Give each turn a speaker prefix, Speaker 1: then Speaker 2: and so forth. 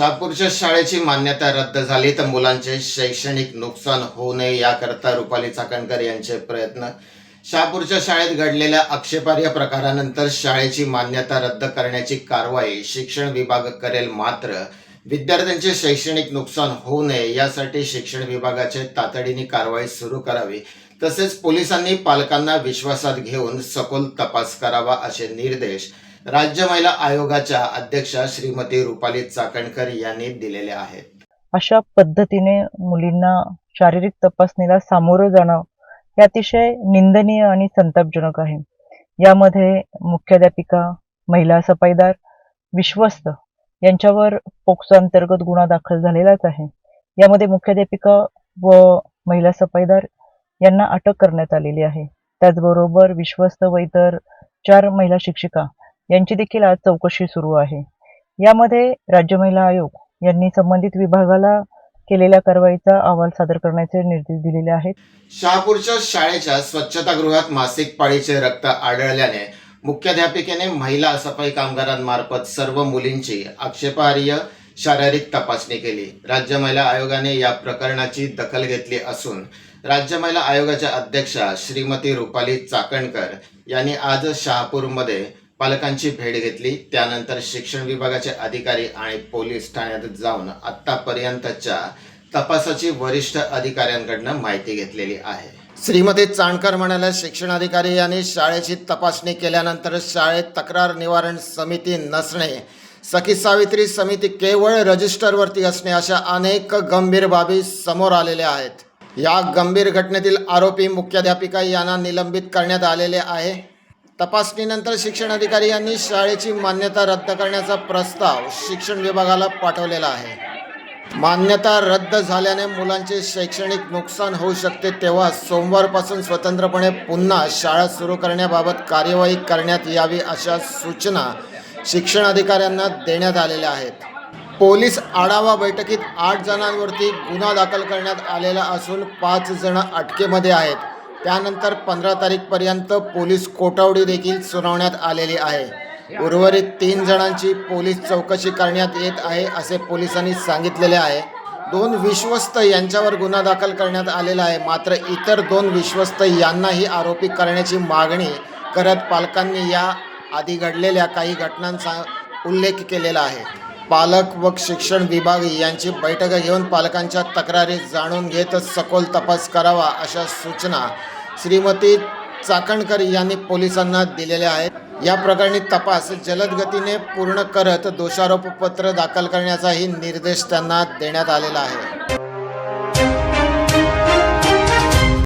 Speaker 1: शहापूरच्या शाळेची मान्यता रद्द झाली तर मुलांचे शैक्षणिक नुकसान होऊ नये याकरता रुपाली चाकणकर यांचे प्रयत्न. शहापूरच्या शाळेत घडलेल्या आक्षेपार्ह प्रकारानंतर शाळेची मान्यता रद्द करण्याची कारवाई शिक्षण विभाग करेल मात्र विद्यार्थ्यांचे शैक्षणिक नुकसान होऊ नये यासाठी शिक्षण विभागाचे तातडीने कारवाई सुरू करावी. तसेच पोलिसांनी पालकांना विश्वासात घेऊन सखोल तपास करावा असे निर्देश राज्य महिला आयोगाच्या अध्यक्षा श्रीमती रुपाली चाकणकर यांनी दिलेल्या आहेत.
Speaker 2: अशा पद्धतीने मुलींना शारीरिक तपासणीला सामोरं जाणं हे अतिशय निंदनीय आणि संतापजनक आहे. यामध्ये मुख्याध्यापिका महिला सफाईदार विश्वस्त यांच्यावर पोक्सो अंतर्गत गुन्हा दाखल झालेलाच आहे. यामध्ये मुख्याध्यापिका व महिला सफाईदार यांना अटक करण्यात आलेली आहे. त्याचबरोबर विश्वस्त व इतर चार महिला शिक्षिका यांची देखील आज चौकशी सुरू आहे. यामध्ये राज्य महिला आयोग यांनी संबंधित विभागाला केलेल्या कारवाईचा अहवाल सादर करण्याचे निर्देश दिलेले आहेत.
Speaker 1: शहापूरच्या शाळेच्या स्वच्छतागृहात मासिक पाळीचे रक्त आढळल्याने मुख्याध्यापिकेने महिला सफाई कामगारांमार्फत सर्व मुलींची आक्षेपार्ह शारीरिक तपासणी केली. राज्य महिला आयोगाने या प्रकरणाची दखल घेतली असून राज्य महिला आयोगाच्या अध्यक्षा श्रीमती रुपाली चाकणकर यांनी आज शहापूरमध्ये पालकांची भेट घेतली. त्यानंतर शिक्षण विभागाचे अधिकारी आणि पोलीस ठाण्यात जाऊन आतापर्यंतच्या तपासाची वरिष्ठ अधिकाऱ्यांकडनं माहिती घेतलेली आहे. श्रीमती चाणकर म्हणाल्या शिक्षणाधिकारी यांनी शाळेची तपासणी केल्यानंतर शाळेत तक्रार निवारण समिती नसणे सखी सावित्री समिती केवळ रजिस्टरवरती असणे अशा अनेक गंभीर बाबी समोर आलेल्या आहेत. या गंभीर घटनेतील आरोपी मुख्याध्यापिका यांना निलंबित करण्यात आलेले आहे. तपासणीनंतर शिक्षण अधिकारी यांनी शाळेची मान्यता रद्द करण्याचा प्रस्ताव शिक्षण विभागाला पाठवलेला आहे. मान्यता रद्द झाल्याने मुलांचे शैक्षणिक नुकसान होऊ शकते तेव्हा सोमवारपासून स्वतंत्रपणे पुन्हा शाळा सुरू करण्याबाबत कार्यवाही करण्यात यावी अशा सूचना शिक्षण अधिकाऱ्यांना देण्यात आलेल्या आहेत. पोलीस आढावा बैठकीत आठ जणांवरती गुन्हा दाखल करण्यात आलेला असून पाच जण अटकेमध्ये आहेत. त्यानंतर पंधरा तारीखपर्यंत पोलीस कोटावडी देखील सुनावण्यात आलेली आहे. उर्वरित तीन जणांची पोलीस चौकशी करण्यात येत आहे असे पोलिसांनी सांगितलेले आहे. दोन विश्वस्त यांच्यावर गुन्हा दाखल करण्यात आलेला आहे. मात्र इतर दोन विश्वस्त यांनाही आरोपी करण्याची मागणी करत पालकांनी या आधी घडलेल्या काही घटनांचा उल्लेख केलेला आहे. पालक व शिक्षण विभाग यांची बैठक घेऊन पालकांच्या तक्रारी जाणून घेत सखोल तपास करावा अशा सूचना श्रीमती चाकणकर यांनी पोलिसांना दिलेल्या आहेत. या प्रकरणी तपास जलद गतीने पूर्ण करत दोषारोपपत्र दाखल करण्याचाही निर्देश त्यांना देण्यात आलेला आहे.